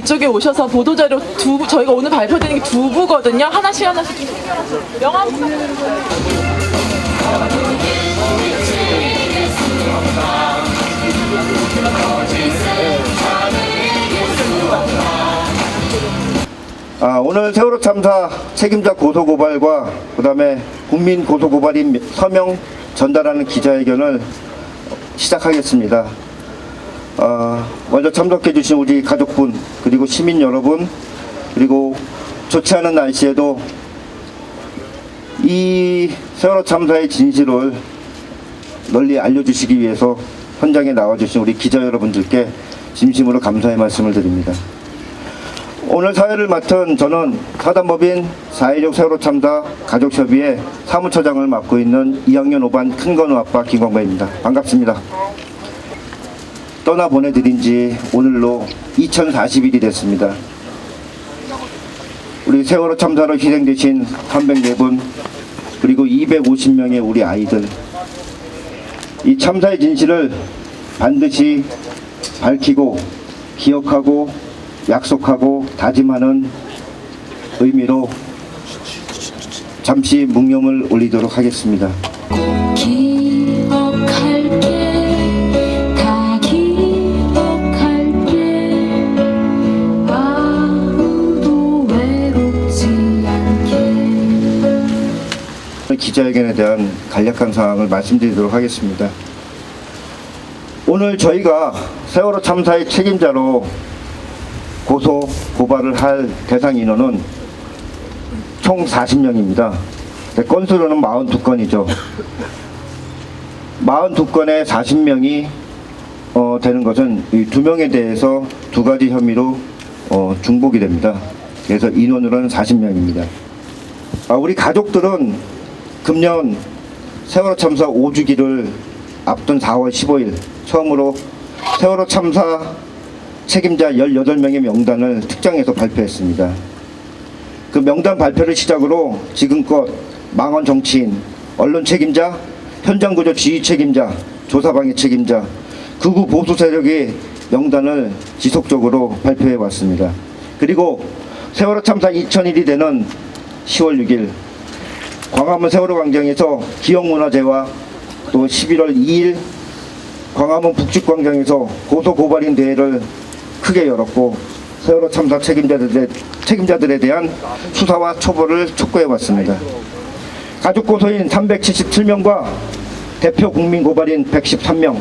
이쪽에 오셔서 보도자료 두 부, 저희가 오늘 발표드린 게두 부거든요. 하나씩 하나씩 좀 챙겨놨어요. 명함 아, 오늘 세월호 참사 책임자 고소 고발과 그다음에 국민 고소 고발인 서명 전달하는 기자회견을 시작하겠습니다. 아, 먼저 참석해 주신 우리 가족분 그리고 시민 여러분 그리고 좋지 않은 날씨에도 이 세월호 참사의 진실을 널리 알려주시기 위해서 현장에 나와주신 우리 기자 여러분들께 진심으로 감사의 말씀을 드립니다. 오늘 사회를 맡은 저는 사단법인 4.16 세월호 참사 가족협의회 사무처장을 맡고 있는 2학년 5반 큰건우 아빠 김광배입니다. 반갑습니다. 떠나 보내드린 지 오늘로 2040일이 됐습니다. 우리 세월호 참사로 희생되신 304분 그리고 250명의 우리 아이들 이 참사의 진실을 반드시 밝히고 기억하고 약속하고 다짐하는 의미로 잠시 묵념을 올리도록 하겠습니다. 기자회견에 대한 간략한 사항을 말씀드리도록 하겠습니다. 오늘 저희가 세월호 참사의 책임자로 고소 고발을 할 대상 인원은 총 40명입니다. 건수로는 42건이죠. 42건에 40명이 어, 되는 것은 이 두 명에 대해서 두 가지 혐의로 어, 중복이 됩니다. 그래서 인원으로는 40명입니다. 아, 우리 가족들은 금년 세월호 참사 5주기를 앞둔 4월 15일 처음으로 세월호 참사 책임자 18명의 명단을 특정해서 발표했습니다. 그 명단 발표를 시작으로 지금껏 망원 정치인, 언론 책임자, 현장 구조 지휘 책임자, 조사 방해 책임자, 극우 보수 세력의 명단을 지속적으로 발표해 왔습니다. 그리고 세월호 참사 2000일이 되는 10월 6일 광화문 세월호 광장에서 기억문화제와 또 11월 2일 광화문 북측광장에서 고소 고발인 대회를 크게 열었고 세월호 참사 책임자들에, 책임자들에 대한 수사와 처벌을 촉구해 왔습니다. 가족 고소인 377명과 대표 국민 고발인 113명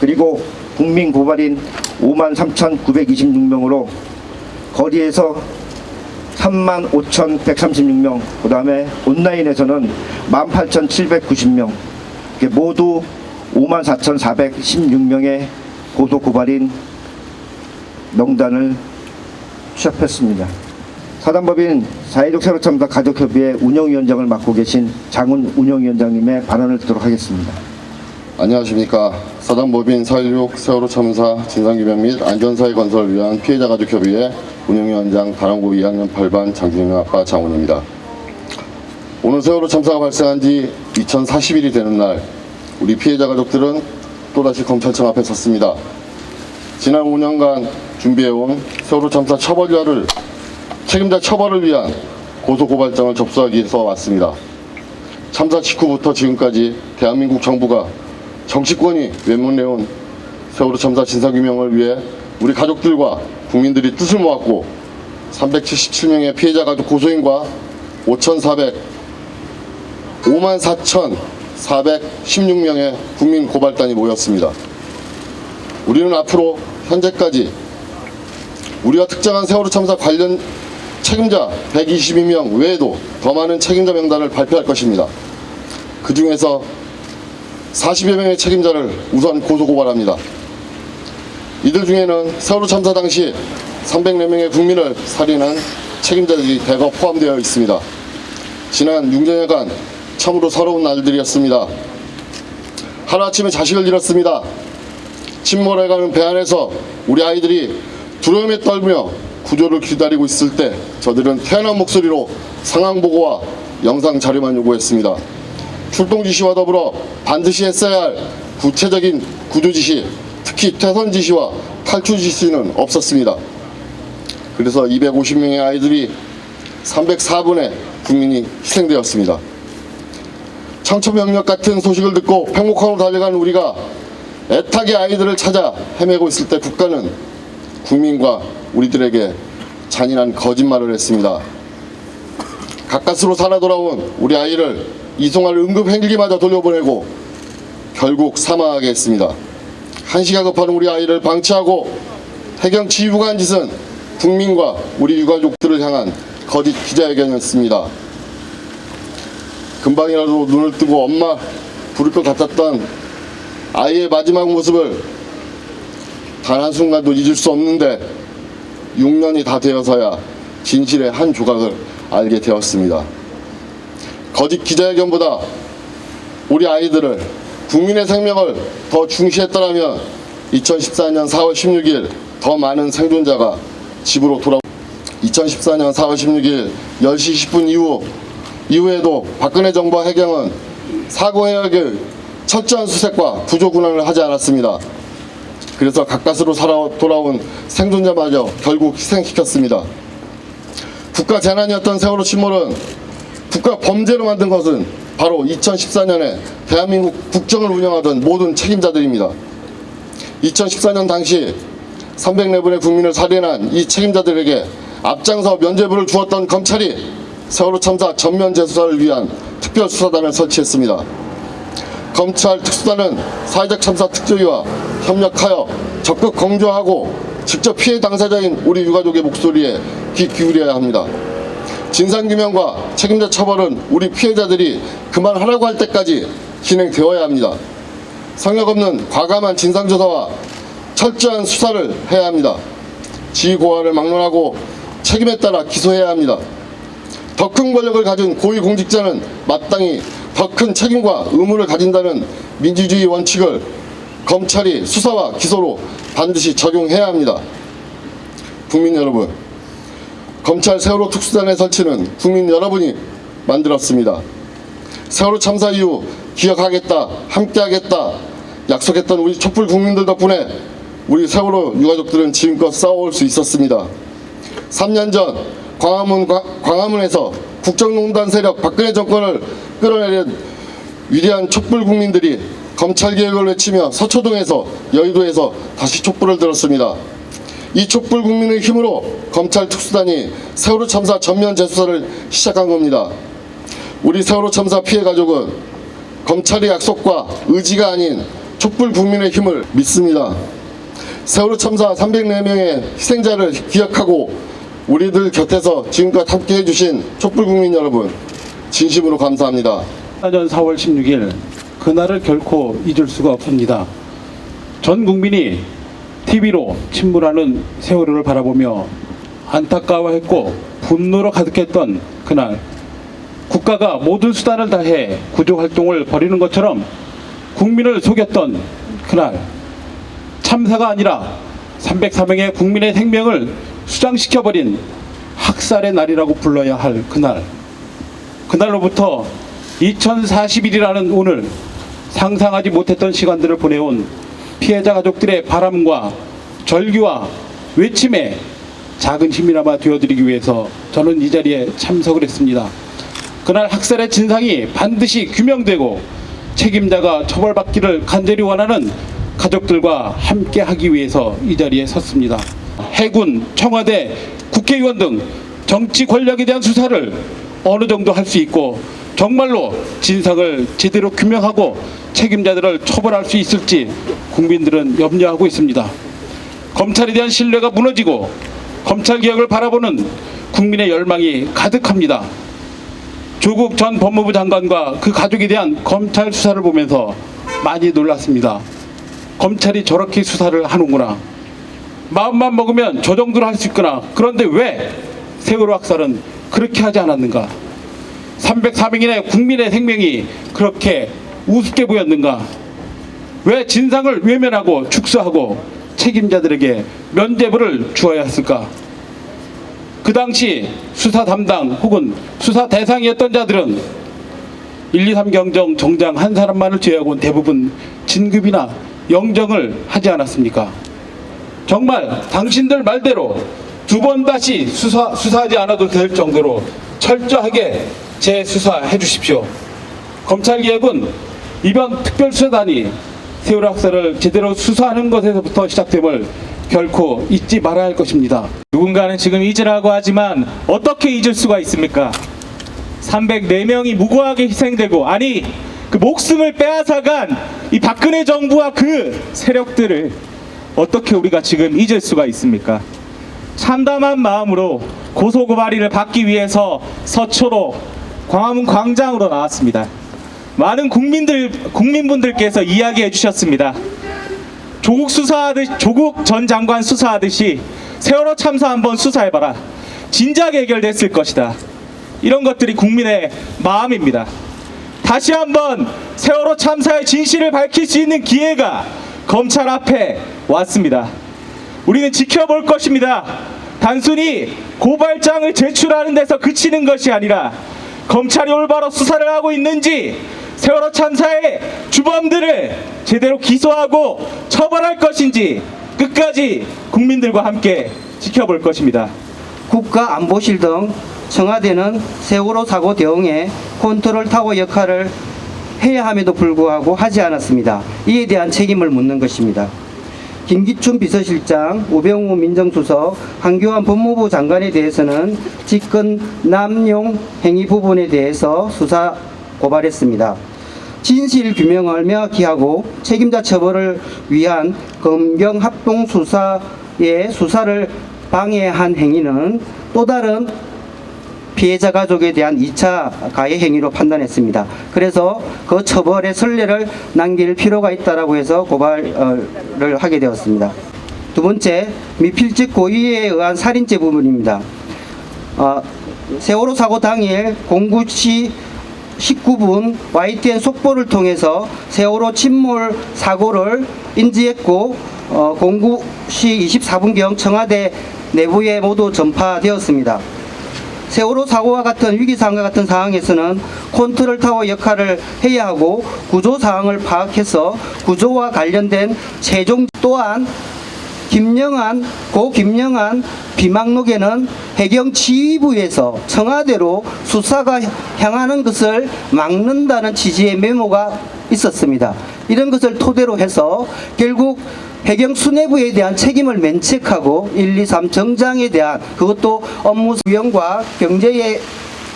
그리고 국민 고발인 53,926명으로 거리에서 35,136명, 그 다음에 온라인에서는 18,790명, 이렇게 모두 54,416명의 고소 고발인 명단을 취합했습니다. 사단법인 4.16 세로참사 가족협의회 운영위원장을 맡고 계신 장훈 운영위원장님의 발언을 듣도록 하겠습니다. 안녕하십니까. 사단법인 4.16 세월호 참사 진상규명 및 안전사회 건설을 위한 피해자 가족협의회 운영위원장 다랑고 2학년 8반 장준영 아빠 장훈입니다. 오늘 세월호 참사가 발생한 지 2040일이 되는 날 우리 피해자 가족들은 또다시 검찰청 앞에 섰습니다. 지난 5년간 준비해온 세월호 참사 처벌자를 책임자 처벌을 위한 고소고발장을 접수하기 위해서 왔습니다. 참사 직후부터 지금까지 대한민국 정부가 정치권이 외면해온 세월호 참사 진상규명을 위해 우리 가족들과 국민들이 뜻을 모았고 377명의 피해자 가족 고소인과 5,400 54,416명의 국민 고발단이 모였습니다. 우리는 앞으로 현재까지 우리가 특정한 세월호 참사 관련 책임자 122명 외에도 더 많은 책임자 명단을 발표할 것입니다. 그 중에서 40여 명의 책임자를 우선 고소고발합니다. 이들 중에는 세월호 참사 당시 304명의 국민을 살인한 책임자들이 대거 포함되어 있습니다. 지난 6년여간 참으로 서러운 날들이었습니다. 하루아침에 자식을 잃었습니다. 침몰해가는 배 안에서 우리 아이들이 두려움에 떨며 구조를 기다리고 있을 때 저들은 태어난 목소리로 상황 보고와 영상 자료만 요구했습니다. 출동 지시와 더불어 반드시 했어야 할 구체적인 구조 지시, 특히 퇴선 지시와 탈출 지시는 없었습니다. 그래서 250명의 아이들이 304분의 국민이 희생되었습니다. 청천벽력 같은 소식을 듣고 평목항으로 달려간 우리가 애타게 아이들을 찾아 헤매고 있을 때 국가는 국민과 우리들에게 잔인한 거짓말을 했습니다. 가까스로 살아 돌아온 우리 아이를 이송할 응급 헬기마저 돌려보내고 결국 사망하게 했습니다. 한시가 급한 우리 아이를 방치하고 해경 치유가 한 짓은 국민과 우리 유가족들을 향한 거짓 기자회견이었습니다. 금방이라도 눈을 뜨고 엄마 부를 것 같았던 아이의 마지막 모습을 단 한순간도 잊을 수 없는데 6년이 다 되어서야 진실의 한 조각을 알게 되었습니다. 거짓 기자회견보다 우리 아이들을 국민의 생명을 더 중시했더라면 2014년 4월 16일 더 많은 생존자가 집으로 돌아 2014년 4월 16일 10시 10분 이후 이후에도 박근혜 정부와 해경은 사고 해역의 철저한 수색과 구조 군환을 하지 않았습니다. 그래서 가까스로 살아 돌아온 생존자마저 결국 희생시켰습니다. 국가 재난이었던 세월호 침몰은 국가 범죄로 만든 것은 바로 2014년에 대한민국 국정을 운영하던 모든 책임자들입니다. 2014년 당시 304분의 국민을 살해한 이 책임자들에게 앞장서 면죄부를 주었던 검찰이 세월호 참사 전면 재수사를 위한 특별수사단을 설치했습니다. 검찰 특수단은 사회적 참사 특조위와 협력하여 적극 공조하고 직접 피해 당사자인 우리 유가족의 목소리에 귀 기울여야 합니다. 진상규명과 책임자 처벌은 우리 피해자들이 그만하라고 할 때까지 진행되어야 합니다. 성역 없는 과감한 진상조사와 철저한 수사를 해야 합니다. 지고하를 막론하고 책임에 따라 기소해야 합니다. 더 큰 권력을 가진 고위공직자는 마땅히 더 큰 책임과 의무를 가진다는 민주주의 원칙을 검찰이 수사와 기소로 반드시 적용해야 합니다. 국민 여러분, 검찰 세월호 특수단의 설치는 국민 여러분이 만들었습니다. 세월호 참사 이후 기억하겠다, 함께하겠다 약속했던 우리 촛불 국민들 덕분에 우리 세월호 유가족들은 지금껏 싸워올 수 있었습니다. 3년 전 광화문, 광화문에서 국정농단 세력 박근혜 정권을 끌어내린 위대한 촛불 국민들이 검찰 개혁을 외치며 서초동에서 여의도에서 다시 촛불을 들었습니다. 이 촛불 국민의 힘으로 검찰 특수단이 세월호 참사 전면 재수사를 시작한 겁니다. 우리 세월호 참사 피해 가족은 검찰의 약속과 의지가 아닌 촛불 국민의 힘을 믿습니다. 세월호 참사 304명의 희생자를 기억하고 우리들 곁에서 지금껏 함께 해주신 촛불 국민 여러분 진심으로 감사합니다. 2014년 4월 16일 그날을 결코 잊을 수가 없습니다. 전 국민이 TV로 침몰하는 세월호를 바라보며 안타까워했고 분노로 가득했던 그날 국가가 모든 수단을 다해 구조 활동을 벌이는 것처럼 국민을 속였던 그날 참사가 아니라 304명의 국민의 생명을 수장시켜버린 학살의 날이라고 불러야 할 그날. 그날로부터 2040일이라는 오늘 상상하지 못했던 시간들을 보내온 피해자 가족들의 바람과 절규와 외침에 작은 힘이나마 되어드리기 위해서 저는 이 자리에 참석을 했습니다. 그날 학살의 진상이 반드시 규명되고 책임자가 처벌받기를 간절히 원하는 가족들과 함께 하기 위해서 이 자리에 섰습니다. 해군, 청와대, 국회의원 등 정치 권력에 대한 수사를 어느 정도 할 수 있고 정말로 진상을 제대로 규명하고 책임자들을 처벌할 수 있을지 국민들은 염려하고 있습니다. 검찰에 대한 신뢰가 무너지고 검찰 개혁을 바라보는 국민의 열망이 가득합니다. 조국 전 법무부 장관과 그 가족에 대한 검찰 수사를 보면서 많이 놀랐습니다. 검찰이 저렇게 수사를 하는구나. 마음만 먹으면 저 정도로 할 수 있구나. 그런데 왜 세월호 학살은 그렇게 하지 않았는가? 304명인의 국민의 생명이 그렇게 우습게 보였는가? 왜 진상을 외면하고 축소하고 책임자들에게 면죄부를 주어야 했을까? 그 당시 수사 담당 혹은 수사 대상이었던 자들은 1, 2, 3 경정 정장 한 사람만을 제외하고는 대부분 진급이나 영정을 하지 않았습니까? 정말 당신들 말대로 두 번 다시 수사, 수사하지 않아도 될 정도로 철저하게 재수사해 주십시오. 검찰개혁은 이번 특별수사단이 세월호 학살을 제대로 수사하는 것에서부터 시작됨을 결코 잊지 말아야 할 것입니다. 누군가는 지금 잊으라고 하지만 어떻게 잊을 수가 있습니까? 304명이 무고하게 희생되고 아니 그 목숨을 빼앗아간 이 박근혜 정부와 그 세력들을 어떻게 우리가 지금 잊을 수가 있습니까? 참담한 마음으로 고소고발이를 받기 위해서 서초로 광화문 광장으로 나왔습니다. 많은 국민들 국민분들께서 이야기해 주셨습니다. 조국 수사하듯 조국 전 장관 수사하듯이 세월호 참사 한번 수사해봐라. 진작 해결됐을 것이다. 이런 것들이 국민의 마음입니다. 다시 한번 세월호 참사의 진실을 밝힐 수 있는 기회가 검찰 앞에 왔습니다. 우리는 지켜볼 것입니다. 단순히 고발장을 제출하는 데서 그치는 것이 아니라 검찰이 올바로 수사를 하고 있는지 세월호 참사의 주범들을 제대로 기소하고 처벌할 것인지 끝까지 국민들과 함께 지켜볼 것입니다. 국가안보실 등 청와대는 세월호 사고 대응에 컨트롤 타워 역할을 해야 함에도 불구하고 하지 않았습니다. 이에 대한 책임을 묻는 것입니다. 김기춘 비서실장, 우병우 민정수석, 한교안 법무부 장관에 대해서는 직권 남용 행위 부분에 대해서 수사 고발했습니다. 진실 규명을 명확히 하고 책임자 처벌을 위한 검경 합동 수사의 수사를 방해한 행위는 또 다른 피해자 가족에 대한 2차 가해 행위로 판단했습니다. 그래서 그 처벌의 선례를 남길 필요가 있다라고 해서 고발을 하게 되었습니다. 두 번째, 미필적 고의에 의한 살인죄 부분입니다. 어, 세월호 사고 당일 09시 19분 YTN 속보를 통해서 세월호 침몰 사고를 인지했고 어, 09시 24분경 청와대 내부에 모두 전파되었습니다. 세월호 사고와 같은 위기 상황과 같은 상황에서는 컨트롤 타워 역할을 해야 하고 구조 상황을 파악해서 구조와 관련된 최종 또한 김영한 고 김영한 비망록에는 해경 지휘부에서 청와대로 수사가 향하는 것을 막는다는 취지의 메모가 있었습니다. 이런 것을 토대로 해서 결국 해경 수뇌부에 대한 책임을 면책하고 1, 2, 3 정장에 대한 그것도 업무 수행과 경제의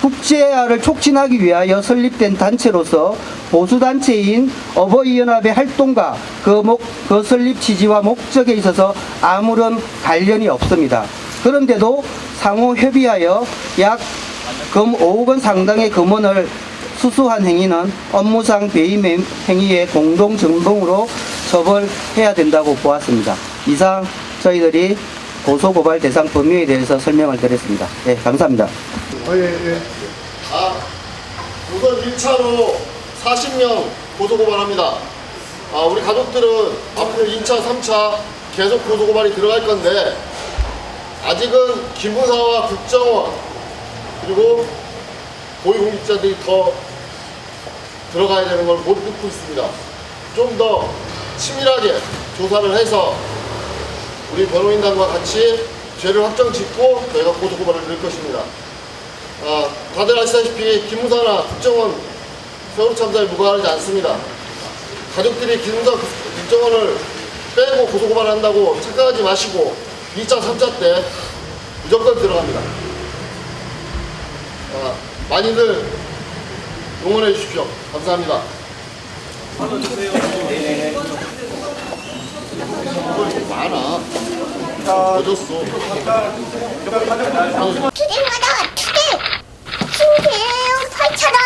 국제화를 촉진하기 위하여 설립된 단체로서 보수단체인 어버이연합의 활동과 그, 목, 그 설립 취지와 목적에 있어서 아무런 관련이 없습니다. 그런데도 상호 협의하여 약 금 5억 원 상당의 금원을 수수한 행위는 업무상 배임 행위의 공동 정범으로 처벌해야 된다고 보았습니다. 이상 저희들이 고소 고발 대상 범위에 대해서 설명을 드렸습니다. 네, 감사합니다. 아, 우선 1차로 40명 고소 고발합니다. 아, 우리 가족들은 앞으로 2차, 3차 계속 고소 고발이 들어갈 건데 아직은 기무사와 국정원 그리고 고위공직자들이 더 들어가야 되는 걸 못 듣고 있습니다. 좀 더 치밀하게 조사를 해서 우리 변호인단과 같이 죄를 확정 짓고 저희가 고소고발을 드릴 것입니다. 아, 다들 아시다시피 기무사나 국정원 세월호 참사에 무관하지 않습니다. 가족들이 기무사 국정원을 빼고 고소고발한다고 착각하지 마시고 2차, 3차 때 무조건 들어갑니다. 아, 많이들 응원해 주십시오. 감사합니다. 많아. 어졌어. 투쟁하다 투쟁 투쟁 팔처럼